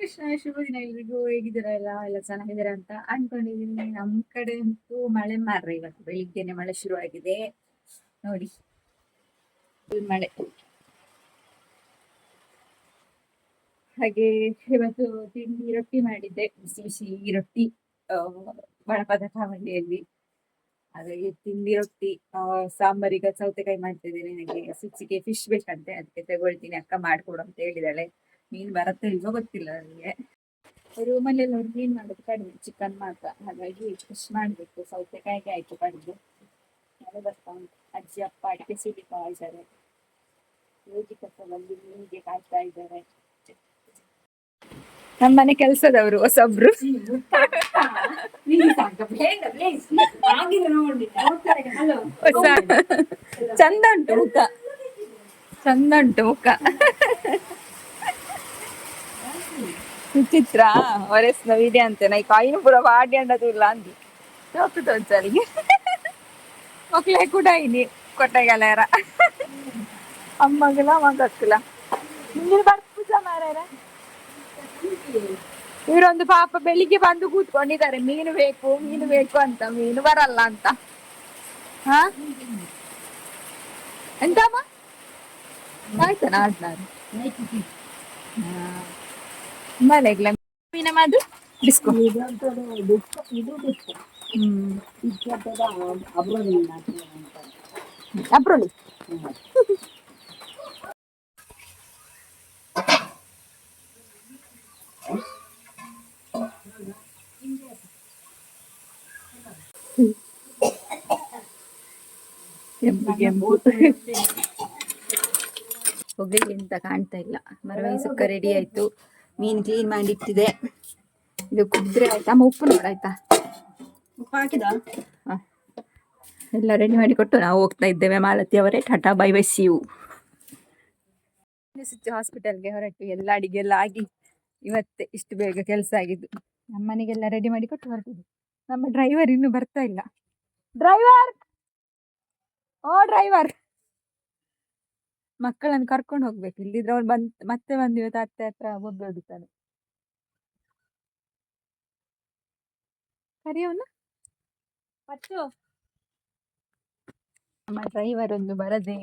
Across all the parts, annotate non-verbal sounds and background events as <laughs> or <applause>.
ಕೃಷ್ಣ ಶುಭದಿನ ಎಲ್ರಿಗೂ ಹೇಗಿದ್ದೀರಾ ಎಲ್ಲ? ಎಲ್ಲ ಚೆನ್ನಾಗಿದ್ದೀರಾ ಅಂತ ಅನ್ಕೊಂಡಿದೀನಿ. ನಮ್ ಕಡೆ ಅಂತೂ ಮಳೆ ಮಾರ್ರೆ ಇವತ್ತು. ಬೆಳಿಗ್ಗೆನೆ ಮಳೆ ಶುರುವಾಗಿದೆ. ನೋಡಿ. Full ಮಳೆ. ಹಾಗೆ ಇವತ್ತು ತಿಂಡಿ ರೊಟ್ಟಿ ಮಾಡಿದ್ದೆ. ಬಿಸಿ ಬಿಸಿ ರೊಟ್ಟಿ ಆ, ಬಣಪದ ಕಾವಂಡಿಯಲ್ಲಿ ಹಾಗಾಗಿ ತಿಂಡಿ ರೊಟ್ಟಿ ಸಾಂಬಾರಿಗೆ ಸೌತೆಕಾಯಿ ಮಾಡ್ತಿದ್ದೀನಿ ನನಗೆ ಸುಚ್ಚಿಗೆ ಫಿಶ್ ಬೇಕಂತೆ. ಅದಕ್ಕೆ ತಗೊಳ್ತೀನಿ. ಅಕ್ಕ ಮಾಡ್ಕೊಡು ಅಂತ ಹೇಳಿದಾಳೆ. ಮೀನ್ ಬರತ್ತೆ ಇಲ್ವೋ ಗೊತ್ತಿಲ್ಲ ನನಗೆ. ರೂಮಲ್ಲಿ ನೋಡಿ ಮೀನ್ ಮಾಡೋದು ಕಡಿಮೆ ಚಿಕನ್ ಮಾತ್ರ. ಹಾಗಾಗಿ ಫಿಶ್ ಮಾಡ್ಬೇಕು. ಸೌತೆಕಾಯಿಗೆ ಆಯ್ತು ಕಡಿಮೆ. ಮಳೆ ಬರ್ತಾ ಉಂಟು. ಅಜ್ಜಿ ಅಪ್ಪ ಅಡಿಕೆ ಸುಲಿತಾ ಇದ್ದಾರೆ. ಯೋಜಿ ಬಂದು ಮೀನಿಗೆ ಕಾಯ್ತಾ ಇದ್ದಾರೆ. ನಮ್ಮನೆ ಕೆಲಸದವರು ಹೊಸಬ್ರು. ಹೊಸ ಚಂದ ಉಂಟು ಮುಖ ಚಂದ ಉಂಟು ಮುಖ ವಿಚಿತ್ರ ಒರೆಸ್ನ ವಿದೆ ಅಂತೆ. ನೈ ಕಾಯಿನ ಪೂರ ಬಾಡಿ ಅಂಡದು ಇಲ್ಲ ಅಂದಿ. ಹೋಗ್ತದ ತೋಚಲಿಗೆ ಮಕ್ಳೇ ಕೂಡ ಇನಿ ಕೊಟ್ಟೆಗಲಾರ ಅಮ್ಮಗಲ ಮಗಕ್ಕಲ ನಿಂಗೆ ಬರ್ಪುಜ ಮಾರಾರ ಇವರೊಂದು ಪಾಪ ಬೆಳಿಗ್ಗೆ ಬಂದು ಕೂತ್ಕೊಂಡಿದ್ದಾರೆ. ಮೀನು ಬೇಕು ಮೀನು ಬೇಕು ಅಂತ. ಮೀನು ಬರಲ್ಲ ಅಂತ. ಹಾ? ಎಂತಮ್ಮ? ಆಯ್ತಾ ನಾಡ್ನಾರು ಮನೆಗ್ಲ ಮೀನ ಮಾದು ಡಿಸ್ಕೋ ಹ್ಮ್ ಅಪ್ರೋಲಿ ಕೆಂಪು ಕೆಂಪು. ಹೊಗಳಿ ಅಂತ ಕಾಣ್ತಾ ಇಲ್ಲ. ಮರವೇ ಸುಕ್ಕ ರೆಡಿ ಆಯ್ತು. ಮೀನ್ ಕ್ಲೀನ್ ಮಾಡಿ ಇಟ್ಟಿದೆ ಇದು ಕುದ್ರೆ ಆಯ್ತಾ? ಅಮ್ಮ ಉಪ್ಪು ನೋಡಾಯ್ತಾ ಉಪ್ಪು ಹಾಕಿದ ಎಲ್ಲ ರೆಡಿ ಮಾಡಿ ಕೊಟ್ಟು ನಾವು ಹೋಗ್ತಾ ಇದ್ದೇವೆ ಮಾಲತಿ ಅವರೇ. Tata bye bye see you switch ಹಾಸ್ಪಿಟಲ್ಗೆ ಹೊರಟು. ಎಲ್ಲ ಅಡಿಗೆ ಎಲ್ಲ ಆಗಿ ಇವತ್ತೇ ಇಷ್ಟು ಬೇಗ ಕೆಲಸ ಆಗಿದ್ದು. ನಮ್ಮನೆಗೆಲ್ಲ ರೆಡಿ ಮಾಡಿ ಕೊಟ್ಟು ಹೊರಟಿದ್ದು. ನಮ್ಮ ಡ್ರೈವರ್ ಇನ್ನೂ ಬರ್ತಾ ಇಲ್ಲ. ಡ್ರೈವರ್ ಓ ಡ್ರೈವರ್ ಮಕ್ಕಳನ್ನು ಕರ್ಕೊಂಡು ಹೋಗ್ಬೇಕು. ಇಲ್ಲಿದ್ರೆ ಅವ್ರು ಬಂದ್, ಮತ್ತೆ ಬಂದ್ ಇವತ್ತು ಅತ್ತೆ ಹತ್ರ ಒಬ್ಬ ಹೊಡಿತಾನೆ ಪಟ್ಟು ನಮ್ಮ ಡ್ರೈವರ್ ಒಂದು ಬರದೆ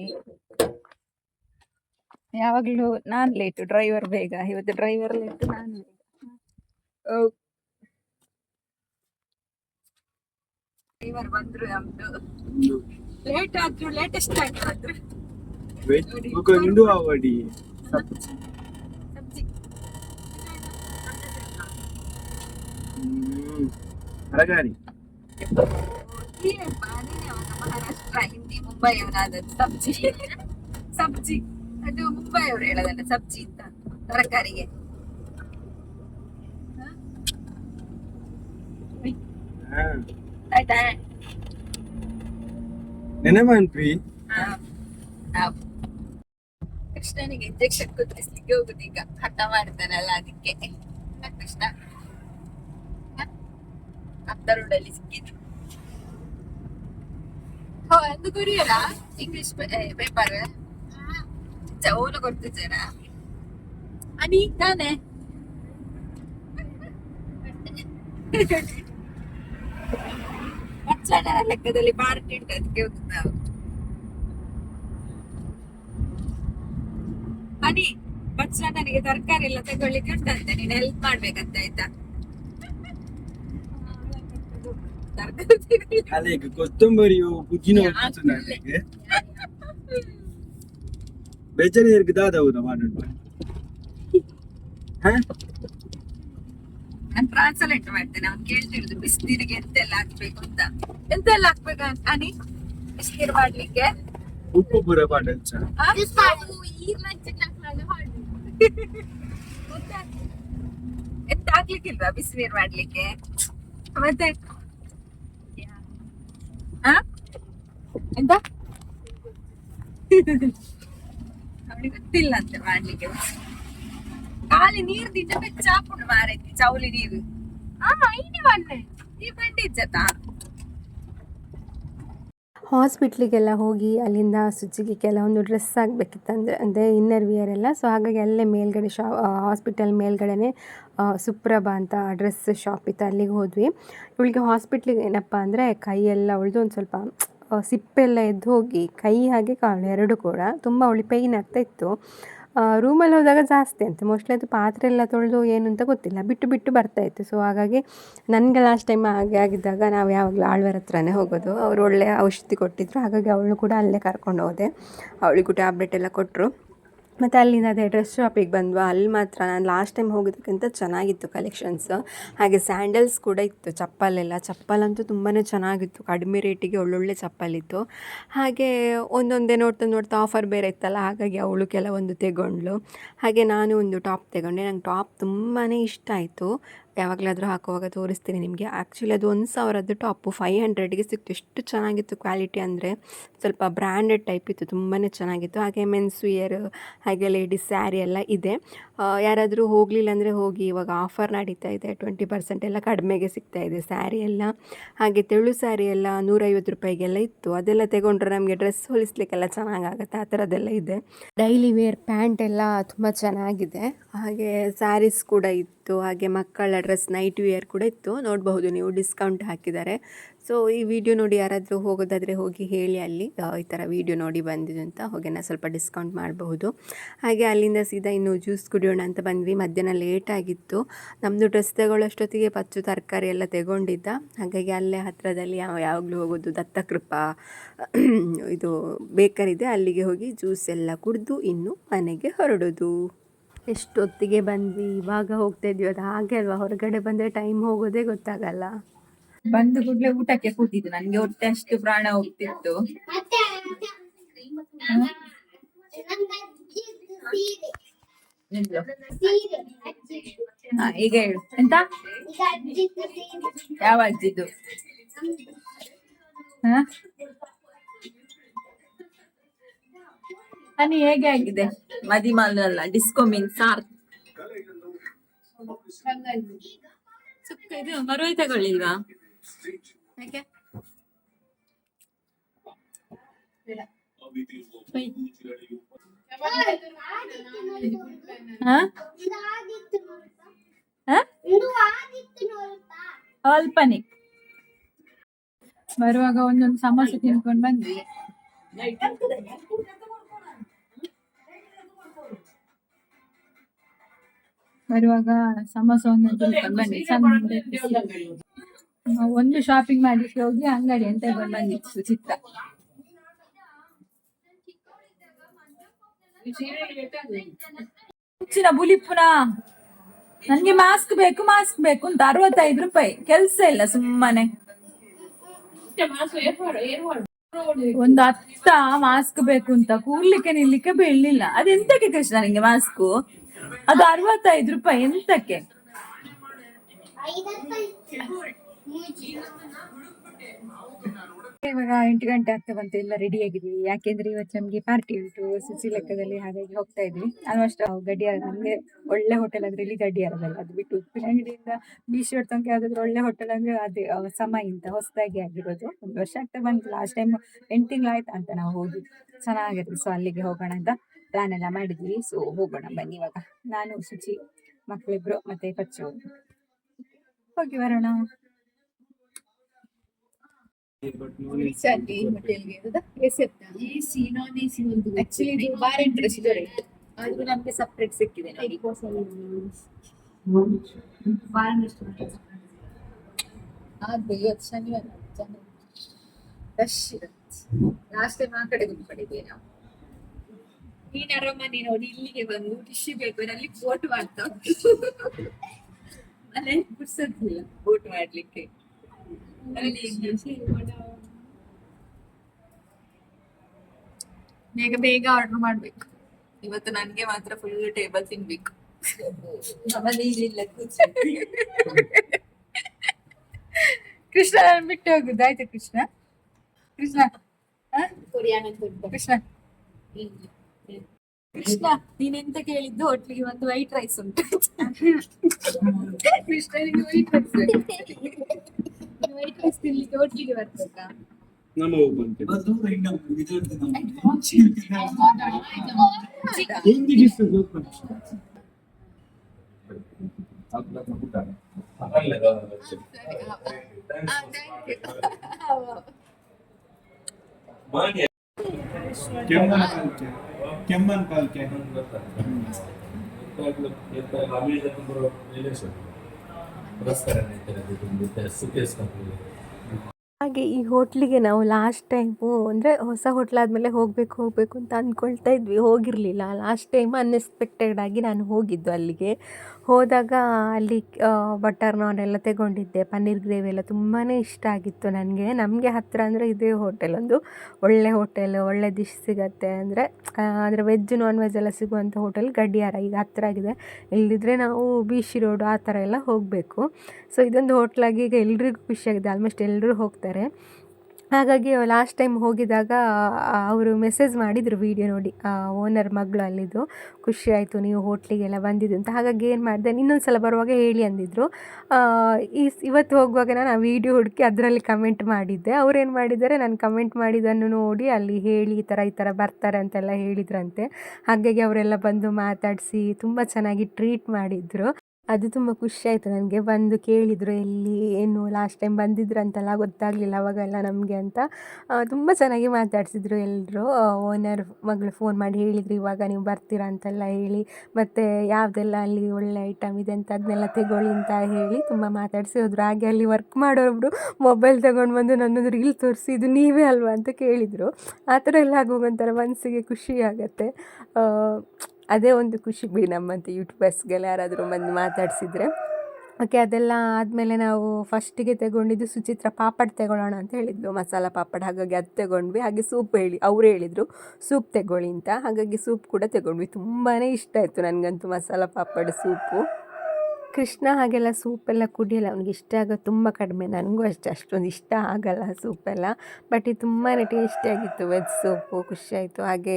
ಯಾವಾಗಲೂ ನಾನ್ ಲೇಟು ಡ್ರೈವರ್ ಬೇಗ. ಇವತ್ತು ಡ್ರೈವರ್ ಲೇಟು ನಾನು ಡ್ರೈವರ್ ಬಂದ್ರು ನಮ್ದು. ಲೇಟ್ ಆದ್ರು ಲೇಟೆಸ್ಟ್ ಆಗಿ ನೋಡಿ. Bukan Indo awadi. ಸಬ್ಜಿ Hmm. Haragari. ಏನಪ್ಪ ನೀನೇ ಅವನ ಮಹಾರಾಷ್ಟ್ರ ಹಿಂದಿ ಮುಂಬೈ ಅವನಾದದ್ದು ಸಬ್ಜಿ ಸಬ್ಜಿ ಅದು ಮುಂಬೈ ಅವರು ಹೇಳೋದಲ್ಲ ಸಬ್ಜಿ ಅಂತ ತರಕಾರಿಗೆ ಹ? Ah. ಆಯ್ತಾ Nene man pri. ಹ. ನಾವು ಕೃಷ್ಣನಿಗೆ ಇಂಜೆಕ್ಷನ್ ಕುದಿಸ್ಲಿಕ್ಕೆ ಹೋಗುದು ಈಗ ಹಠ ಮಾಡ್ತಾನಲ್ಲ ಅದಕ್ಕೆ. ಕೃಷ್ಣ. ಅತ್ತರುಡಲ್ಲಿ ಸಿಕ್ಕಿದ್ರು. ಹೋ ಅದು ಗುರಿಯಲ್ಲ? English paper ಚೌಲು ಕೊಡ್ತಿದ್ದಾರ? ಅನಿ ತಾನೆ? <laughs> ಲೆಕ್ಕದಲ್ಲಿ ಪಾರ್ಟಿ ಉಂಟು ಅದಕ್ಕೆ ಹೋಗುದು ಅನಿ ನನಗೆ ತರಕಾರಿ ಎಲ್ಲ ತಗೊಳ್ಳಿಕ್ಕೆ ಉಂಟಂತೆ ನೀನು ಹೆಲ್ಪ್ ಮಾಡ್ಬೇಕಂತ ಆಯ್ತಾ? ಪುದೀನ ಯಾಕೆ? ಹೋಗ್ತದೆ ನನಗೆ. ಬೇಜಾರು ನಾನು ಟ್ರಾನ್ಸ್ಲೇಟ್ ಮಾಡ್ತೇನೆ ಅವ್ನು ಕೇಳ್ತಿರೋದು ಬಿಸಿನೀರಿಗೆ ಎಂತೆಲ್ಲ ಹಾಕ್ಬೇಕು ಅಂತ. ಎಂತೆಲ್ಲ ಹಾಕ್ಬೇಕು ಅಂತ ಅನಿ? ಬಿಸಿನೀರು ಮಾಡ್ಲಿಕ್ಕೆ? ಉಪ್ಪು ಪುರ ಪಾಡಲ್ಸ ಆ? ಮತ್ತೆ ಎಂತ ಹಾಕ್ಲಿಕ್ಕಿಲ್ವಾ ಬಿಸಿನೀರು ಮಾಡ್ಲಿಕ್ಕೆ? ಮತ್ತೆ? ಆ? ಎಂತ? ಅವನಿಗೆ ಗೊತ್ತಿಲ್ಲ ಅಂತೆ ಮಾಡ್ಲಿಕ್ಕೆ. ಖಾಲಿ ನೀರು ದಿಟ್ಟ ಬೆಚ್ಚ ಹಾಕೊಂಡು ಮಾರೈತಿ ಚೌಲಿ ನೀರು. ಆ ಐನಿ ಬಣ್ಣೆ ಈ ಬಂಡಿ ಇಜ್ಜತಾ ಹಾಸ್ಪಿಟ್ಲಿಗೆಲ್ಲ ಹೋಗಿ ಅಲ್ಲಿಂದ ಸುಚಿಗೆ ಕೆಲವೊಂದು ಡ್ರೆಸ್ ಆಗಬೇಕಿತ್ತು ಅಂದರೆ ಇನ್ನರ್ ವಿಯರ್ ಎಲ್ಲ. ಸೊ ಹಾಗಾಗಿ ಅಲ್ಲೇ ಮೇಲ್ಗಡೆ ಶಾ ಹಾಸ್ಪಿಟಲ್ ಮೇಲ್ಗಡೆನೇ ಸುಪ್ರಭಾ ಅಂತ ಡ್ರೆಸ್ ಶಾಪ್ ಇತ್ತು. ಅಲ್ಲಿಗೆ ಹೋದ್ವಿ. ಇವಳಿಗೆ ಹಾಸ್ಪಿಟ್ಲಿಗೆ ಏನಪ್ಪ ಅಂದರೆ ಕೈಯೆಲ್ಲ ಉಳಿದು ಒಂದು ಸ್ವಲ್ಪ ಸಿಪ್ಪೆಲ್ಲ ಎದ್ದು ಹೋಗಿ ಕೈ ಹಾಗೆ ಕಾಲು ಎರಡು ಕೂಡ ತುಂಬ ಅವಳಿ ಪೈನ್ ಆಗ್ತಾ ಇತ್ತು. ರೂಮಲ್ಲಿ ಹೋದಾಗ ಜಾಸ್ತಿ ಅಂತೆ. ಮೋಸ್ಟ್ಲಿ ಅದು ಪಾತ್ರೆ ಎಲ್ಲ ತೊಳೆದು ಏನು ಅಂತ ಗೊತ್ತಿಲ್ಲ. ಬಿಟ್ಟು ಬಿಟ್ಟು ಬರ್ತಾ ಇತ್ತು. ಸೊ ಹಾಗಾಗಿ ನನಗೆ ಲಾಸ್ಟ್ ಟೈಮ್ ಹಾಗೆ ಆಗಿದ್ದಾಗ ನಾವು ಯಾವಾಗಲೂ ಆಳ್ವರ ಹತ್ರನೇ ಹೋಗೋದು. ಅವರು ಒಳ್ಳೆಯ ಔಷಧಿ ಕೊಟ್ಟಿದ್ರು. ಹಾಗಾಗಿ ಅವಳು ಕೂಡ ಅಲ್ಲೇ ಕರ್ಕೊಂಡು ಹೋದೆ. ಅವಳಿಗೂ ಟ್ಯಾಬ್ಲೆಟ್ ಎಲ್ಲ ಕೊಟ್ಟರು ಮತ್ತು ಅಲ್ಲಿಂದ ಅದೇ ಡ್ರೆಸ್ ಶಾಪಿಗೆ ಬಂದ್ವಾ, ಅಲ್ಲಿ ಮಾತ್ರ ನಾನು ಲಾಸ್ಟ್ ಟೈಮ್ ಹೋಗೋದಕ್ಕಿಂತ ಚೆನ್ನಾಗಿತ್ತು ಕಲೆಕ್ಷನ್ಸ್ ಹಾಗೆ ಸ್ಯಾಂಡಲ್ಸ್ ಕೂಡ ಇತ್ತು, ಚಪ್ಪಲೆಲ್ಲ. ಚಪ್ಪಲಂತೂ ತುಂಬಾ ಚೆನ್ನಾಗಿತ್ತು, ಕಡಿಮೆ ರೇಟಿಗೆ ಒಳ್ಳೊಳ್ಳೆ ಚಪ್ಪಲಿತ್ತು. ಹಾಗೆ ಒಂದೊಂದೇ ನೋಡ್ತಾ ನೋಡ್ತಾ ಆಫರ್ ಬೇರೆ ಇತ್ತಲ್ಲ, ಹಾಗಾಗಿ ಅವಳು ಕೆಲವೊಂದು ತೆಗೊಂಡ್ಳು. ಹಾಗೆ ನಾನು ಒಂದು ಟಾಪ್ ತೆಗೊಂಡೆ, ನಂಗೆ ಟಾಪ್ ತುಂಬಾ ಇಷ್ಟ ಆಯಿತು. ಯಾವಾಗಲಾದರೂ ಹಾಕುವಾಗ ತೋರಿಸ್ತೀನಿ ನಿಮಗೆ. ಆ್ಯಕ್ಚುಲಿ ಅದು ಒಂದು ಸಾವಿರದ್ದು ಟಾಪು. ಫೈವ್ ಹಂಡ್ರೆಡ್ಗೆ ಸಿಕ್ತು. ಎಷ್ಟು ಚೆನ್ನಾಗಿತ್ತು ಕ್ವಾಲಿಟಿ ಅಂದರೆ ಸ್ವಲ್ಪ ಬ್ರ್ಯಾಂಡೆಡ್ ಟೈಪ್ ಇತ್ತು. ತುಂಬಾ ಚೆನ್ನಾಗಿತ್ತು. ಹಾಗೆ ಮೆನ್ಸ್ ವಿಯರ್ ಹಾಗೆ ಲೇಡೀಸ್ ಸ್ಯಾರಿ ಎಲ್ಲ ಇದೆ. ಯಾರಾದರೂ ಹೋಗಲಿಲ್ಲ ಅಂದರೆ ಹೋಗಿ. ಇವಾಗ ಆಫರ್ ನಡೀತಾ ಇದೆ. ಟ್ವೆಂಟಿ ಪರ್ಸೆಂಟ್ ಎಲ್ಲ ಕಡಿಮೆಗೆ ಸಿಗ್ತಾ ಇದೆ ಸ್ಯಾರಿ ಎಲ್ಲ. ಹಾಗೆ ತೆಳು ಸ್ಯಾರಿ ಎಲ್ಲ ನೂರೈವತ್ತು ರೂಪಾಯಿಗೆಲ್ಲ ಇತ್ತು. ಅದೆಲ್ಲ ತೆಗೊಂಡ್ರೆ ನಮಗೆ ಡ್ರೆಸ್ ಹೊಲಿಸ್ಲಿಕ್ಕೆಲ್ಲ ಚೆನ್ನಾಗಾಗುತ್ತೆ. ಆ ಥರದ್ದೆಲ್ಲ ಇದೆ. ಡೈಲಿ ವೇರ್ ಪ್ಯಾಂಟ್ ಎಲ್ಲ ತುಂಬ ಚೆನ್ನಾಗಿದೆ. ಹಾಗೆ ಸ್ಯಾರೀಸ್ ಕೂಡ ಇತ್ತು. ಹಾಗೆ ಮಕ್ಕಳ ಡ್ರೆಸ್ ನೈಟ್ ವಿಯರ್ ಕೂಡ ಇತ್ತು. ನೋಡಬಹುದು, ನೀವು ಡಿಸ್ಕೌಂಟ್ ಹಾಕಿದ್ದಾರೆ ಸೊ ಈ ವಿಡಿಯೋ ನೋಡಿ ಯಾರಾದರೂ ಹೋಗೋದಾದರೆ ಹೋಗಿ ಹೇಳಿ ಅಲ್ಲಿ. ಈ ಥರ ವಿಡಿಯೋ ನೋಡಿ ಬಂದಿದ್ದು ಅಂತ ಹೋಗಿ ನಾನು ಸ್ವಲ್ಪ ಡಿಸ್ಕೌಂಟ್ ಮಾಡಬಹುದು. ಹಾಗೆ ಅಲ್ಲಿಂದ ಸೀದಾ ಇನ್ನು ಜ್ಯೂಸ್ ಕುಡಿಯೋಣ ಅಂತ ಬಂದ್ವಿ. ಮಧ್ಯಾಹ್ನ ಲೇಟ್ ಆಗಿತ್ತು. ನಮ್ಮದು ಡ್ರೆಸ್ ತಗೊಳ್ಳೋಷ್ಟೊತ್ತಿಗೆ ಪಚ್ಚು ತರಕಾರಿ ಎಲ್ಲ ತೆಗೊಂಡಿದ್ದ. ಹಾಗಾಗಿ ಅಲ್ಲೇ ಹತ್ತಿರದಲ್ಲಿ ಯಾವ, ಯಾವಾಗಲೂ ಹೋಗೋದು ದತ್ತಕೃಪಾ, ಇದು ಬೇಕರಿದೆ. ಅಲ್ಲಿಗೆ ಹೋಗಿ ಜ್ಯೂಸ್ ಎಲ್ಲ ಕುಡಿದು ಇನ್ನು ಮನೆಗೆ ಹೊರಡೋದು. ಎಷ್ಟೊತ್ತಿಗೆ ಬಂದ್ವಿ? ಇವಾಗ ಹೋಗ್ತಾ ಇದ್ವಿ. ಅದು ಹಾಗೆ ಅಲ್ವಾ? ಹೊರಗಡೆ ಬಂದರೆ ಟೈಮ್ ಹೋಗೋದೇ ಗೊತ್ತಾಗಲ್ಲ. ಬಂದು ಕೂಡಲೇ ಊಟಕ್ಕೆ ಕೂತಿದ್ದು. ನನ್ಗೆ ಹೊಟ್ಟೆ ಅಷ್ಟು ಪ್ರಾಣ ಹೋಗ್ತಿತ್ತು. ಈಗ ಹೇಳು. ಎಂತ? ಯಾವ ಅಜ್ಜಿದ್ದು? ಹ? ಹನಿ ಹೇಗೆ ಆಗಿದೆ ಮದಿಮಾಲ್ ಅಲ್ಲ ಡಿಸ್ಕೋ ಮೀನ್ ಸಾರ್ ಸುಕ್ಕ ಇದು ಮರುವೆ ತಗೊಳ್ಳಿಲ್ವಾ ಯಾಕೆ ಬೈ. ಹ? ಹ? ಅಲ್ಪನಿ ಬರುವಾಗ ಒಂದೊಂದು ಸಮಸ್ಯೆ ತಿನ್ಕೊಂಡು ಬಂದ್ವಿ ಬರುವಾಗ ಸಮೋಸ ಒಂದು ಬನ್ನಿ. ಸಣ್ಣ ಒಂದು ಶಾಪಿಂಗ್ ಮಾಡ್ಲಿಕ್ಕೆ ಹೋಗಿ ಅಂಗಡಿ ಅಂತ ತಗೊಂಡು ಸುಚಿತ್ತ ಹುಚ್ಚಿನ ಬುಲಿಪುನ ನನ್ಗೆ ಮಾಸ್ಕ್ ಬೇಕು ಮಾಸ್ಕ್ ಬೇಕು ಅಂತ ಅರವತ್ತೈದು ರೂಪಾಯಿ. ಕೆಲ್ಸ ಇಲ್ಲ ಸುಮ್ಮನೆ. ಒಂದು ಹತ್ತ ಮಾಸ್ಕ್ ಬೇಕು ಅಂತ ಕೂರ್ಲಿಕ್ಕೆ ನಿಲ್ಲಿಕ್ಕೆ ಬೀಳ್ಲಿಲ್ಲ. ಅದೆಂತಕ್ಕೆ ಕೃಷ್ಣ ನಿಂಗೆ ಮಾಸ್ಕು ಅದು ಅರವತ್ತೈದು ರೂಪಾಯಿ ಎಂತಕ್ಕೆ? ಇವಾಗ ಎಂಟು ಗಂಟೆ ಆಗ್ತಾ ಎಲ್ಲ ರೆಡಿ ಆಗಿದ್ವಿ ಯಾಕೆಂದ್ರೆ ಇವತ್ತು ನಮಗೆ ಪಾರ್ಟಿ ಉಂಟು. ಸುಸಿ ಲೆಕ್ಕದಲ್ಲಿ ಹಾಗಾಗಿ ಹೋಗ್ತಾ ಇದ್ವಿ. ಆಲ್ಮೋಸ್ಟ್ ಗಡಿಯಾರ ನಮಗೆ ಒಳ್ಳೆ ಹೋಟೆಲ್ ಅಂದ್ರೆ ಇಲ್ಲಿ ಗಡಿಯಾರದಲ್ಲ ಅದು ಬಿಟ್ಟು ಉಪ್ಪಿನಂಗಡಿಯಿಂದ ಬೀಚ್ ಶರ್ಟ್ ತನಕ ಯಾವ್ದಾದ್ರು ಒಳ್ಳೆ ಹೋಟೆಲ್ ಅಂದ್ರೆ ಅದೇ ಸಮಯ ಇಂತ ಹೊಸದಾಗಿ ಆಗಿರೋದು. ಒಂದು ವರ್ಷ ಆಗ್ತಾ ಬಂತು. ಲಾಸ್ಟ್ ಟೈಮ್ ಎಂಟು ತಿಂಗಳು ಆಯ್ತು ಅಂತ ನಾವು ಹೋಗಿ. ಚೆನ್ನಾಗಿರ್ತೀವಿ ಸೊ ಅಲ್ಲಿಗೆ ಹೋಗೋಣ ಅಂತ. ಪ್ಲಾನ್ ಎಲ್ಲ ಮಾಡಿದ್ವಿ. ಸೊ ಹೋಗೋಣ ಬನ್ನಿ ಇವಾಗ. ನಾನು ಸುಚಿ ಮಕ್ಕಳಿಬ್ರು ಮತ್ತೆ ಪಚ್ಚು. ಹೋಗಿ ಬರೋಣ. ಆಕ್ಚುಲಿ ಇದು ಬಾರ್ ಇಂಟ್ರೆಸ್ಟ್ ಆದ್ರೂ ನಮ್ಗೆ ಸಪ್ರೇಟ್ ಸಿಕ್ಕಿದೆ ನೋಡಿ ಆದ್ರೆ ಇವತ್ತು ಶನಿವಾರ ಜನ ರಶ್ ಇರುತ್ತೆ. ಲಾಸ್ಟ್ ಟೈಮ್ ಆ ಕಡೆ ಕೂತ್ಕೊಂಡಿದ್ವಿ ನಾವು. ನೀನ್ ಅರಮನೆ ನೋಡಿ ಇಲ್ಲಿಗೆ ಬಂದು ಟಿಶ್ಯೂ ಬೇಕು ಅಲ್ಲಿ ಫೋಟೋ ಮಾಡ್ತಾ ಮನೆ ಪುರ್ಸತ್ತಿಲ್ಲ ಫೋಟೋ ಮಾಡ್ಲಿಕ್ಕೆ. ಬೇಗ ಬೇಗ ಆರ್ಡರ್ ಮಾಡ್ಬೇಕು. ಇವತ್ತು ನನ್ಗೆ ಮಾತ್ರ ಫುಲ್ ಟೇಬಲ್ ತಿನ್ಬೇಕು. ಇಲ್ಲ ಕೃಷ್ಣ ನಾನು ಬಿಟ್ಟು ಹೋಗುದು ಆಯ್ತಾ ಕೃಷ್ಣ? ಕೃಷ್ಣ ಆ? ಕೃಷ್ಣ. ಕೃಷ್ಣ ನೀನೆಂತ ಕೇಳಿದ್ದು ಹೋಟ್ಲಿಗೆ ಒಂದು ವೈಟ್ ರೈಸ್ ಉಂಟು. ಕೃಷ್ಣನಿಗೆ ವೈಟ್ ರೈಸ್ ವೈಟ್ ರೈಸ್ ತಿನ್ಲಿಕ್ಕೆ ಹೋಟ್ಲಿಗೆ ಬರ್ತದಾ ಬಂತೆ. ಕೆಮ್ಮನ್ ಪಾಲ್ಕೆ ಕೆಮ್ಮನ್ ಪಾಲ್ಕೆ ಹಾಗೆ ಈ ಹೋಟ್ಲಿಗೆ ನಾವು ಲಾಸ್ಟ್ ಟೈಮು ಅಂದರೆ ಹೊಸ ಹೋಟ್ಲಾದ್ಮೇಲೆ ಹೋಗಬೇಕು ಹೋಗಬೇಕು ಅಂತ ಅಂದ್ಕೊಳ್ತಾ ಇದ್ವಿ. ಹೋಗಿರಲಿಲ್ಲ. ಲಾಸ್ಟ್ ಟೈಮ್ ಅನ್ಎಕ್ಸ್ಪೆಕ್ಟೆಡಾಗಿ ನಾನು ಹೋಗಿದ್ದು ಅಲ್ಲಿಗೆ. ಹೋದಾಗ ಅಲ್ಲಿ ಬಟರ್ ನಾನ್ ಎಲ್ಲ ತಗೊಂಡಿದ್ದೆ. ಪನ್ನೀರ್ ಗ್ರೇವಿ ಎಲ್ಲ ತುಂಬಾ ಇಷ್ಟ ಆಗಿತ್ತು ನನಗೆ. ನಮಗೆ ಹತ್ತಿರ ಅಂದರೆ ಇದೇ ಹೋಟೆಲ್ ಒಂದು ಒಳ್ಳೆ ಹೋಟೆಲ್ ಒಳ್ಳೆ ಡಿಶ್ ಸಿಗತ್ತೆ. ಅಂದರೆ ಅಂದರೆ ವೆಜ್ ನಾನ್ ವೆಜ್ ಎಲ್ಲ ಸಿಗುವಂಥ ಹೋಟೆಲ್ ಗಡಿಯಾರ ಈಗ ಹತ್ತಿರ ಆಗಿದೆ. ಇಲ್ಲದಿದ್ದರೆ ನಾವು ಬಿ ಸಿ ರೋಡು ಆ ಥರ ಎಲ್ಲ ಹೋಗಬೇಕು. ಸೊ ಇದೊಂದು ಹೋಟ್ಲಾಗಿ ಈಗ ಎಲ್ರಿಗೂ ಖುಷಿಯಾಗಿದೆ ಆಲ್ಮೋಸ್ಟ್ ಎಲ್ಲರೂ ಹೋಗ್ತಾರೆ. ಹಾಗಾಗಿ ಲಾಸ್ಟ್ ಟೈಮ್ ಹೋಗಿದಾಗ ಅವರು ಮೆಸೇಜ್ ಮಾಡಿದರು ವೀಡಿಯೋ ನೋಡಿ. ಓನರ್ ಮಗಳು ಅಲ್ಲಿದ್ದು. ಖುಷಿ ಆಯಿತು, ನೀವು ಹೋಟ್ಲಿಗೆಲ್ಲ ಬಂದಿದ್ದು ಅಂತ. ಹಾಗಾಗಿ ಏನು ಮಾಡಿದೆ ಇನ್ನೊಂದು ಸಲ ಬರುವಾಗ ಹೇಳಿ ಅಂದಿದ್ರು. ಈ ಇವತ್ತು ಹೋಗುವಾಗ ನಾನು ಆ ವೀಡಿಯೋ ಹುಡುಕಿ ಅದರಲ್ಲಿ ಕಮೆಂಟ್ ಮಾಡಿದ್ದೆ. ಏನು ಮಾಡಿದ್ದಾರೆ, ನಾನು ಕಮೆಂಟ್ ಮಾಡಿದ್ದನ್ನು ನೋಡಿ, ಅಲ್ಲಿ ಹೇಳಿ, ಈ ಥರ ಈ ಥರ ಬರ್ತಾರೆ ಅಂತೆಲ್ಲ ಹೇಳಿದ್ರಂತೆ. ಹಾಗಾಗಿ ಅವರೆಲ್ಲ ಬಂದು ಮಾತಾಡಿಸಿ, ತುಂಬ ಚೆನ್ನಾಗಿ ಟ್ರೀಟ್ ಮಾಡಿದರು. ಅದು ತುಂಬ ಖುಷಿ ಆಯಿತು ನನಗೆ ಬಂದು ಕೇಳಿದರು, ಎಲ್ಲಿ, ಏನು ಲಾಸ್ಟ್ ಟೈಮ್ ಬಂದಿದ್ರು ಬಂದಿದ್ರಂತಲ್ಲ ಗೊತ್ತಾಗಲಿಲ್ಲ ಅವಾಗೆಲ್ಲ ನಮಗೆ ಅಂತ. ತುಂಬ ಚೆನ್ನಾಗಿ ಮಾತಾಡಿಸಿದ್ರು ಎಲ್ಲರೂ ಓನರ್ ಮಗಳು ಫೋನ್ ಮಾಡಿ ಹೇಳಿದರು, ಇವಾಗ ನೀವು ಬರ್ತೀರಾ? ಅಂತೆಲ್ಲ ಹೇಳಿ, ಮತ್ತು ಯಾವುದೆಲ್ಲ ಅಲ್ಲಿ ಒಳ್ಳೆ ಐಟಮ್ ಇದೆ ಅಂತ ಅದನ್ನೆಲ್ಲ ತಗೊಳ್ಳಿ ಅಂತ ಹೇಳಿ ತುಂಬ ಮಾತಾಡಿಸಿ ಹೋದರು. ಹಾಗೆ ಅಲ್ಲಿ ವರ್ಕ್ ಮಾಡೋರು ಮೊಬೈಲ್ ತಗೊಂಡು ಬಂದು ನನ್ನೊಂದು ರೀಲ್ ತೋರಿಸಿ ಇದು ನೀವೇ ಅಲ್ವಾ ಅಂತ ಕೇಳಿದರು. ಆ ಥರ ಎಲ್ಲ ಆಗುವಾಗ ಮನಸ್ಸಿಗೆ ಖುಷಿ ಆಗುತ್ತೆ. ಅದೇ ಒಂದು ಖುಷಿ ಬಿಡಿ ನಮ್ಮಂಥ ಯೂಟ್ಯೂಬರ್ಸ್ಗೆಲ್ಲ ಯಾರಾದರೂ ಬಂದು ಮಾತಾಡಿಸಿದ್ರೆ. ಓಕೆ ಅದೆಲ್ಲ ಆದಮೇಲೆ ನಾವು ಫಸ್ಟಿಗೆ ತಗೊಂಡಿದ್ದು ಸುಚಿತ್ರ ಪಾಪಡ್ ತಗೊಳ್ಳೋಣ ಅಂತ ಹೇಳಿದ್ಲು. ಮಸಾಲ ಪಾಪಡ್, ಹಾಗಾಗಿ ಅದು ತಗೊಂಡ್ವಿ. ಹಾಗೆ ಸೂಪ್ ಹೇಳಿ, ಅವ್ರು ಹೇಳಿದರು, ಸೂಪ್ ತಗೊಳ್ಳಿ ಅಂತ. ಹಾಗಾಗಿ ಸೂಪ್ ಕೂಡ ತಗೊಂಡ್ವಿ. ತುಂಬಾ ಇಷ್ಟ ಆಯಿತು ನನಗಂತೂ ಮಸಾಲ ಪಾಪಡ್ ಸೂಪು. ಕೃಷ್ಣ ಹಾಗೆಲ್ಲ ಸೂಪೆಲ್ಲ ಕುಡಿಯಲ್ಲ, ಅವ್ನಿಗೆ ಇಷ್ಟ ಆಗೋದು ತುಂಬ ಕಡಿಮೆ. ನನಗೂ ಅಷ್ಟೇ, ಅಷ್ಟೊಂದು ಇಷ್ಟ ಆಗಲ್ಲ ಸೂಪೆಲ್ಲ ಬಟ್ ಇದು ತುಂಬಾ ಟೇಸ್ಟಿಯಾಗಿತ್ತು ವೆಜ್ ಸೂಪು ಖುಷಿಯಾಯಿತು ಹಾಗೆ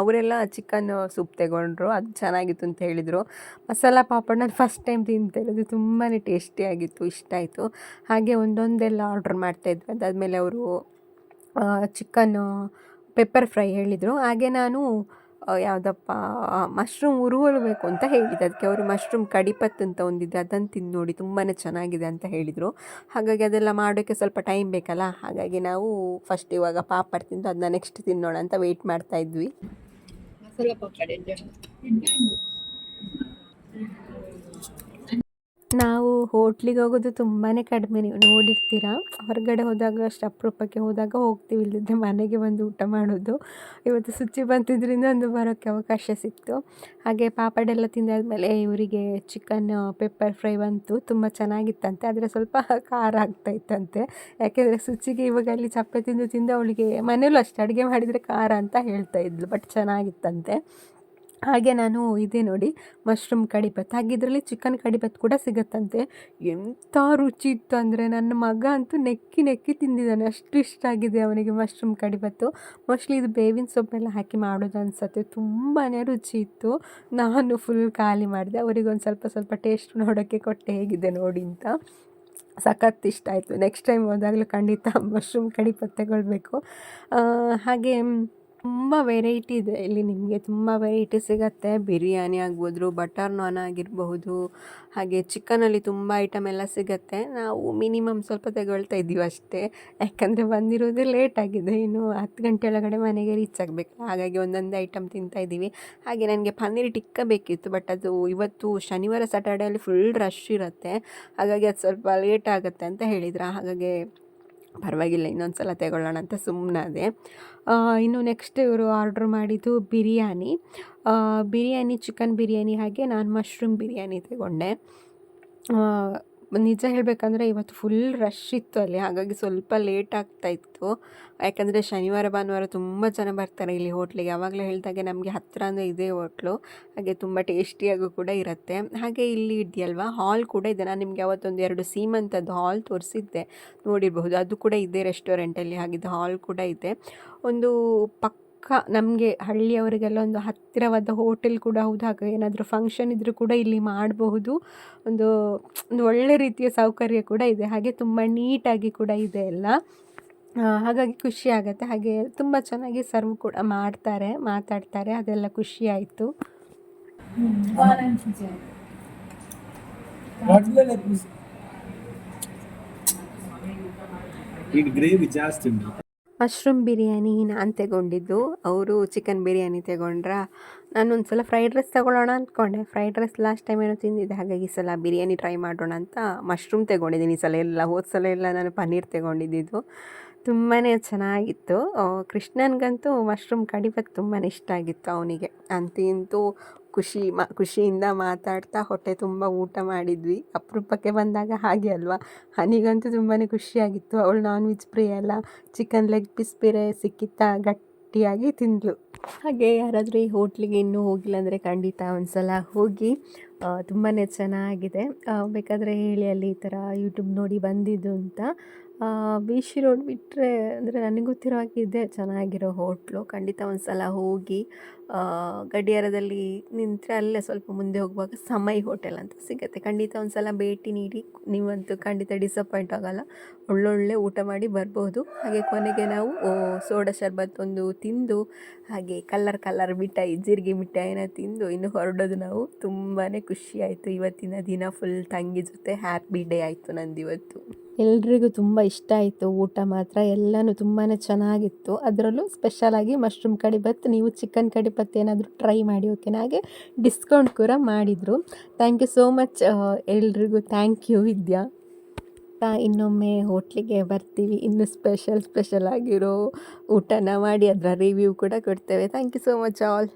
ಅವರೆಲ್ಲ ಚಿಕನ್ ಸೂಪ್ ತಗೊಂಡ್ರು, ಅದು ಚೆನ್ನಾಗಿತ್ತು ಅಂತ ಹೇಳಿದರು. ಮಸಾಲ ಪಾಪಡ್ ನಾನು ಫಸ್ಟ್ ಟೈಮ್ ತಿಂತಾ ಇರೋದು ತುಂಬಾ ಟೇಸ್ಟಿಯಾಗಿತ್ತು ಇಷ್ಟ ಆಯಿತು. ಹಾಗೆ ಒಂದೊಂದೆಲ್ಲ ಆರ್ಡ್ರ್ ಮಾಡ್ತಾಯಿದ್ವಿ ಅದಾದಮೇಲೆ ಅವರು ಚಿಕನ್ನು ಪೆಪ್ಪರ್ ಫ್ರೈ ಹೇಳಿದರು. ಹಾಗೆ ನಾನು ಯಾವುದಪ್ಪ ಮಶ್ರೂಮ್ ಉರುವಲ್ಬೇಕು ಅಂತ ಹೇಳಿದ್ದೆ ಅದಕ್ಕೆ ಅವರು ಮಶ್ರೂಮ್ ಕಡಿಪತ್ ಅಂತ ಒಂದಿದೆ ಅದನ್ನು ತಿಂದು ನೋಡಿ ತುಂಬಾ ಚೆನ್ನಾಗಿದೆ ಅಂತ ಹೇಳಿದರು. ಹಾಗಾಗಿ ಅದೆಲ್ಲ ಮಾಡೋಕ್ಕೆ ಸ್ವಲ್ಪ ಟೈಮ್ ಬೇಕಲ್ಲ? ಹಾಗಾಗಿ ನಾವು ಫಸ್ಟ್ ಇವಾಗ ಪಾಪಡ್ ತಿಂದು ಅದನ್ನ ನೆಕ್ಸ್ಟ್ ತಿನ್ನೋಣ ಅಂತ ವೆಯ್ಟ್ ಮಾಡ್ತಾ ಇದ್ವಿ ಮಸಾಲ ಪಾಪಡ್ ಎಂಜಾಯ್ ನಾವು ಹೋಟ್ಲಿಗೆ ಹೋಗೋದು ತುಂಬಾ ಕಡಿಮೆ. ನೀವು ನೋಡಿರ್ತೀರಾ? ಹೊರಗಡೆ ಹೋದಾಗ ಅಷ್ಟು ಅಪರೂಪಕ್ಕೆ ಹೋದಾಗ ಹೋಗ್ತೀವಿ. ಇಲ್ಲದೆ ಮನೆಗೆ ಬಂದು ಊಟ ಮಾಡೋದು. ಇವತ್ತು ಸುಚಿ ಬಂತಿದ್ದರಿಂದ ಒಂದು ಬರೋಕ್ಕೆ ಅವಕಾಶ ಸಿಕ್ತು. ಹಾಗೆ ಪಾಪಡೆಲ್ಲ ತಿಂದಾದ್ಮೇಲೆ ಇವರಿಗೆ ಚಿಕನ್ ಪೆಪ್ಪರ್ ಫ್ರೈ ಬಂತು. ತುಂಬ ಚೆನ್ನಾಗಿತ್ತಂತೆ. ಆದರೆ ಸ್ವಲ್ಪ ಖಾರ ಆಗ್ತಾ ಇತ್ತಂತೆ ಯಾಕೆಂದರೆ ಸುಚಿಗೆ ಇವಾಗ ಅಲ್ಲಿ ಚಪ್ಪೆ ತಿಂದು ತಿಂದು ಅವಳಿಗೆ ಮನೇಲೂ ಅಷ್ಟು ಅಡುಗೆ ಮಾಡಿದರೆ ಖಾರ ಅಂತ ಹೇಳ್ತಾ ಇದ್ಲು. ಬಟ್ ಚೆನ್ನಾಗಿತ್ತಂತೆ. ಹಾಗೆ ನಾನು ಇದೆ ನೋಡಿ ಮಶ್ರೂಮ್ ಕಡಿಬತ್ ಹಾಗೆ ಇದರಲ್ಲಿ ಚಿಕನ್ ಕಡಿಬತ್ ಕೂಡ ಸಿಗುತ್ತಂತೆ. ಎಂಥ ರುಚಿ ಇತ್ತು ಅಂದರೆ ನನ್ನ ಮಗ ಅಂತೂ ನೆಕ್ಕಿ ನೆಕ್ಕಿ ತಿಂದಿದ್ದಾನೆ. ಅಷ್ಟು ಇಷ್ಟ ಆಗಿದೆ ಅವನಿಗೆ ಮಶ್ರೂಮ್ ಕಡಿಬತ್ತು ಮೋಸ್ಟ್ಲಿ ಇದು ಬೇವಿನ ಸೊಪ್ಪೆಲ್ಲ ಹಾಕಿ ಮಾಡೋದು ಅನಿಸುತ್ತೆ. ತುಂಬಾ ರುಚಿ ಇತ್ತು. ನಾನು ಫುಲ್ ಖಾಲಿ ಮಾಡಿದೆ. ಅವರಿಗೆ ಒಂದು ಸ್ವಲ್ಪ ಸ್ವಲ್ಪ ಟೇಸ್ಟ್ ನೋಡೋಕ್ಕೆ ಕೊಟ್ಟೆ ಹೇಗಿದೆ ನೋಡಿ ಅಂತ. ಸಖತ್ ಇಷ್ಟ ಆಯಿತು. ನೆಕ್ಸ್ಟ್ ಟೈಮ್ ಹೋದಾಗಲೂ ಖಂಡಿತ ಮಶ್ರೂಮ್ ಕಡಿಪತ್ತೆಗೊಳ್ಬೇಕು ಹಾಗೆ ತುಂಬ ವೆರೈಟಿ ಇದೆ. ಇಲ್ಲಿ ನಿಮಗೆ ತುಂಬ ವೆರೈಟಿ ಸಿಗುತ್ತೆ. ಬಿರಿಯಾನಿ ಆಗ್ಬೋದು, ಬಟರ್ ನಾನ್ ಆಗಿರಬಹುದು, ಹಾಗೆ ಚಿಕನಲ್ಲಿ ತುಂಬ ಐಟಮ್ ಎಲ್ಲ ಸಿಗುತ್ತೆ. ನಾವು ಮಿನಿಮಮ್ ಸ್ವಲ್ಪ ತಗೊಳ್ತಾ ಇದ್ದೀವಿ ಅಷ್ಟೇ. ಯಾಕಂದರೆ ಬಂದಿರೋದೇ ಲೇಟ್ ಆಗಿದೆ. ಇನ್ನು ಹತ್ತು ಗಂಟೆ ಒಳಗಡೆ ಮನೆಗೆ ರೀಚ್ ಆಗಬೇಕು. ಹಾಗಾಗಿ ಒಂದೊಂದು ಐಟಮ್ ತಿಂತಾ ಇದ್ದೀವಿ. ಹಾಗೆ ನನಗೆ ಪನ್ನೀರ್ ಟಿಕ್ಕ ಬೇಕಿತ್ತು ಬಟ್ ಅದು ಇವತ್ತು ಶನಿವಾರ ಸ್ಯಾಟರ್ಡೇಲಿ ಫುಲ್ ರಶ್ ಇರುತ್ತೆ. ಹಾಗಾಗಿ ಅದು ಸ್ವಲ್ಪ ಲೇಟ್ ಆಗುತ್ತೆ ಅಂತ ಹೇಳಿದ್ರು. ಹಾಗಾಗಿ ಪರವಾಗಿಲ್ಲ ಇನ್ನೊಂದು ಸಲ ತಗೊಳ್ಳೋಣ ಅಂತ ಸುಮ್ಮನಾದೆ ಇನ್ನು ನೆಕ್ಸ್ಟ್ ಇವರು ಆರ್ಡ್ರ್ ಮಾಡಿದ್ದು ಬಿರಿಯಾನಿ. ಬಿರಿಯಾನಿ ಚಿಕನ್ ಬಿರಿಯಾನಿ ಹಾಗೆ ನಾನು ಮಶ್ರೂಮ್ ಬಿರಿಯಾನಿ ತಗೊಂಡೆ. ನಿಜ ಹೇಳಬೇಕಂದ್ರೆ ಇವತ್ತು ಫುಲ್ ರಶ್ ಇತ್ತು ಅಲ್ಲಿ. ಹಾಗಾಗಿ ಸ್ವಲ್ಪ ಲೇಟ್ ಆಗ್ತಾ ಇತ್ತು. ಯಾಕಂದರೆ ಶನಿವಾರ, ಭಾನುವಾರ ತುಂಬ ಜನ ಬರ್ತಾರೆ ಇಲ್ಲಿ ಹೋಟ್ಲಿಗೆ ಯಾವಾಗಲೇ ಹೇಳಿದಾಗೆ ನಮಗೆ ಹತ್ತಿರ ಅಂದರೆ ಇದೇ ಹೋಟ್ಲು ಹಾಗೆ ತುಂಬ ಟೇಸ್ಟಿಯಾಗೂ ಕೂಡ ಇರುತ್ತೆ. ಹಾಗೆ ಇಲ್ಲಿ ಇದೆಯಲ್ವಾ? ಹಾಲ್ ಕೂಡ ಇದೆ. ನಾನು ನಿಮಗೆ ಅವತ್ತೊಂದು ಎರಡು ಸೀಮಂತದ್ದು ಹಾಲ್ ತೋರಿಸಿದ್ದೆ. ನೋಡಿರಬಹುದು. ಅದು ಕೂಡ ಇದೆ ರೆಸ್ಟೋರೆಂಟಲ್ಲಿ ಹಾಗಿದ್ದು ಹಾಲ್ ಕೂಡ ಇದೆ. ಒಂದು ಪಕ್ಕ ನಮಗೆ ಹಳ್ಳಿಯವರಿಗೆಲ್ಲ ಒಂದು ಹತ್ತಿರವಾದ ಹೋಟೆಲ್ ಕೂಡ ಹೌದು ಹಾಗೆ ಏನಾದರೂ ಫಂಕ್ಷನ್ ಇದ್ದರೂ ಕೂಡ ಇಲ್ಲಿ ಮಾಡಬಹುದು. ಒಂದು ಒಂದು ಒಳ್ಳೆ ರೀತಿಯ ಸೌಕರ್ಯ ಕೂಡ ಇದೆ. ಹಾಗೆ ತುಂಬ ನೀಟಾಗಿ ಕೂಡ ಇದೆ ಎಲ್ಲ. ಹಾಗಾಗಿ ಖುಷಿ ಆಗುತ್ತೆ. ಹಾಗೆ ತುಂಬ ಚೆನ್ನಾಗಿ ಸರ್ವ್ ಕೂಡ ಮಾಡ್ತಾರೆ, ಮಾತಾಡ್ತಾರೆ. ಅದೆಲ್ಲ ಖುಷಿ ಆಯಿತು. ಈಗ ಗ್ರೇವಿ ಜಾಸ್ತಿ ಉಂಟು. ಮಶ್ರೂಮ್ ಬಿರಿಯಾನಿ ನಾನು ತಗೊಂಡಿದ್ದು. ಅವರು ಚಿಕನ್ ಬಿರಿಯಾನಿ ತಗೊಂಡ್ರ. ನಾನು ಒಂದು ಸಲ ಫ್ರೈಡ್ ರೈಸ್ ತಗೊಳ್ಳೋಣ ಅಂದ್ಕೊಂಡೆ ಫ್ರೈಡ್ ರೈಸ್ ಲಾಸ್ಟ್ ಟೈಮ್ ಏನೋ ತಿಂದಿದ್ದೆ. ಹಾಗಾಗಿ ಈ ಸಲ ಬಿರಿಯಾನಿ ಟ್ರೈ ಮಾಡೋಣ ಅಂತ ಮಶ್ರೂಮ್ ತಗೊಂಡಿದ್ದೀನಿ ಈ ಸಲ ಎಲ್ಲ. ಹೋದ ಸಲ ಎಲ್ಲ ನಾನು ಪನ್ನೀರ್ ತಗೊಂಡಿದ್ದಿದ್ದು. ತುಂಬಾ ಚೆನ್ನಾಗಿತ್ತು. ಕೃಷ್ಣನ್ಗಂತೂ ಮಶ್ರೂಮ್ ಕಡಿಬೇಕು ತುಂಬಾ ಇಷ್ಟ ಆಗಿತ್ತು ಅವನಿಗೆ. ಅಂತೂ ಇಂತೂ ಖುಷಿ ಮ, ಖುಷಿಯಿಂದ ಮಾತಾಡ್ತಾ ಹೊಟ್ಟೆ ತುಂಬ ಊಟ ಮಾಡಿದ್ವಿ. ಅಪರೂಪಕ್ಕೆ ಬಂದಾಗ ಹಾಗೆ ಅಲ್ವಾ? ಹನಿಗಂತೂ ತುಂಬಾ ಖುಷಿಯಾಗಿತ್ತು. ಅವಳು ನಾನ್ ವೆಜ್ ಪ್ರಿಯ ಅಲ್ಲ. ಚಿಕನ್ ಲೆಗ್ ಪೀಸ್ ಬೇರೆ ಸಿಕ್ಕಿತ್ತಾ, ಗಟ್ಟಿಯಾಗಿ ತಿಂದಳು ಹಾಗೆ ಯಾರಾದರೂ ಈ ಹೋಟ್ಲಿಗೆ ಇನ್ನೂ ಹೋಗಿಲ್ಲ ಅಂದರೆ ಖಂಡಿತ ಒಂದ್ಸಲ ಹೋಗಿ ತುಂಬಾ ಚೆನ್ನಾಗಿದೆ. ಬೇಕಾದರೆ ಹೇಳಿ ಅಲ್ಲಿ ಈ ಥರ ಯೂಟ್ಯೂಬ್ ನೋಡಿ ಬಂದಿದ್ದು ಅಂತ. ಬಿ ಸಿ ರೋಡ್ ಬಿಟ್ಟರೆ ಅಂದರೆ ನನಗೆ ಗೊತ್ತಿರೋ ಹಾಗೆ ಇದೆ, ಚೆನ್ನಾಗಿರೋ ಹೋಟ್ಲು. ಖಂಡಿತ ಒಂದು ಸಲ ಹೋಗಿ ಗಡಿಯಾರದಲ್ಲಿ ನಿಂತರೆ ಅಲ್ಲೇ ಸ್ವಲ್ಪ ಮುಂದೆ ಹೋಗುವಾಗ ಸಮಯ್ ಹೋಟೆಲ್ ಅಂತ ಸಿಗುತ್ತೆ. ಖಂಡಿತ ಒಂದು ಸಲ ಭೇಟಿ ನೀಡಿ, ನೀವಂತೂ ಖಂಡಿತ ಡಿಸಪಾಯಿಂಟ್ ಆಗೋಲ್ಲ. ಒಳ್ಳೊಳ್ಳೆ ಊಟ ಮಾಡಿ ಬರ್ಬೋದು. ಹಾಗೆ ಕೊನೆಗೆ ನಾವು ಸೋಡಾ ಶರ್ಬತ್ ಒಂದು ತಿಂದು, ಹಾಗೆ ಕಲ್ಲರ್ ಕಲ್ಲರ್ ಮಿಠಾಯಿ, ಜೀರಿಗೆ ಮಿಠಾಯಿನ ತಿಂದು, ಇನ್ನು ಹೊರಡೋದು ನಾವು ತುಂಬಾ ಖುಷಿ ಆಯಿತು. ಇವತ್ತಿನ ದಿನ ಫುಲ್ ತಂಗಿ ಜೊತೆ ಹ್ಯಾಪಿ ಡೇ ಆಯಿತು ನಂದು ಇವತ್ತು ಎಲ್ರಿಗೂ ತುಂಬ ಇಷ್ಟ ಆಯಿತು. ಊಟ ಮಾತ್ರ ಎಲ್ಲನೂ ತುಂಬಾ ಚೆನ್ನಾಗಿತ್ತು. ಅದರಲ್ಲೂ ಸ್ಪೆಷಲಾಗಿ ಮಶ್ರೂಮ್ ಕಡಿಬತ್ ನೀವು ಚಿಕನ್ ಕಡಿಬತ್ ಏನಾದರೂ ಟ್ರೈ ಮಾಡಿ ಓಕೆನಾ ಹಾಗೆ ಡಿಸ್ಕೌಂಟ್ ಕೂಡ ಮಾಡಿದರು. ಥ್ಯಾಂಕ್ ಯು ಸೋ ಮಚ್ ಎಲ್ರಿಗೂ ಥ್ಯಾಂಕ್ ಯು ವಿದ್ಯಾ. ಇನ್ನೊಮ್ಮೆ ಹೋಟ್ಲಿಗೆ ಬರ್ತೀವಿ. ಇನ್ನು ಸ್ಪೆಷಲ್ ಸ್ಪೆಷಲ್ ಆಗಿರೋ ಊಟನ ಮಾಡಿ ಅದರ ರಿವ್ಯೂ ಕೂಡ ಕೊಡ್ತೇವೆ. Thank you so much all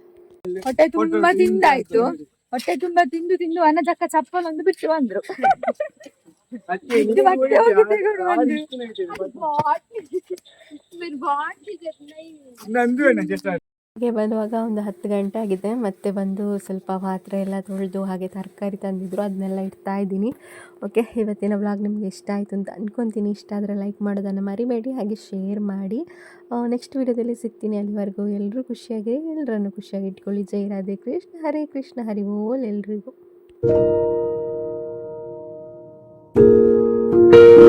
ಹೊಟ್ಟೆ ತುಂಬಾ ತಿಂದಾಯ್ತು. ಹೊಟ್ಟೆ ತುಂಬಾ ತಿಂದು ತಿಂದು ಅನ್ನದಕ್ಕ ಚಪ್ಪಲ್ ಒಂದು ಬಿಟ್ಟು ಬಂದ್ರು. <laughs> ಹೋಗಿ ಬಂದುವಾಗ ಒಂದು ಹತ್ತು ಗಂಟೆ ಆಗಿದೆ. ಮತ್ತೆ ಬಂದು ಸ್ವಲ್ಪ ಪಾತ್ರೆ ಎಲ್ಲ ತೊಳೆದು ಹಾಗೆ ತರಕಾರಿ ತಂದಿದ್ರು. ಅದನ್ನೆಲ್ಲ ಇಡ್ತಾ ಇದ್ದೀನಿ. ಓಕೆ ಇವತ್ತಿನ ವ್ಲಾಗ್ ನಿಮಗೆ ಇಷ್ಟ ಆಯಿತು ಅಂತ ಅಂದ್ಕೊತೀನಿ ಇಷ್ಟ ಆದರೆ ಲೈಕ್ ಮಾಡೋದನ್ನು ಮರಿಬೇಡಿ. ಹಾಗೆ ಶೇರ್ ಮಾಡಿ. ನೆಕ್ಸ್ಟ್ ವಿಡಿಯೋದಲ್ಲಿ ಸಿಗ್ತೀನಿ ಅಲ್ಲಿವರೆಗೂ. ಎಲ್ಲರೂ ಖುಷಿಯಾಗಿ ಎಲ್ಲರನ್ನು ಖುಷಿಯಾಗಿ ಇಟ್ಕೊಳ್ಳಿ. ಜೈ ರಾಧೆ ಕೃಷ್ಣ. ಹರೇ ಕೃಷ್ಣ. ಹರಿ ಓಲ್ ಎಲ್ರಿಗೂ. Música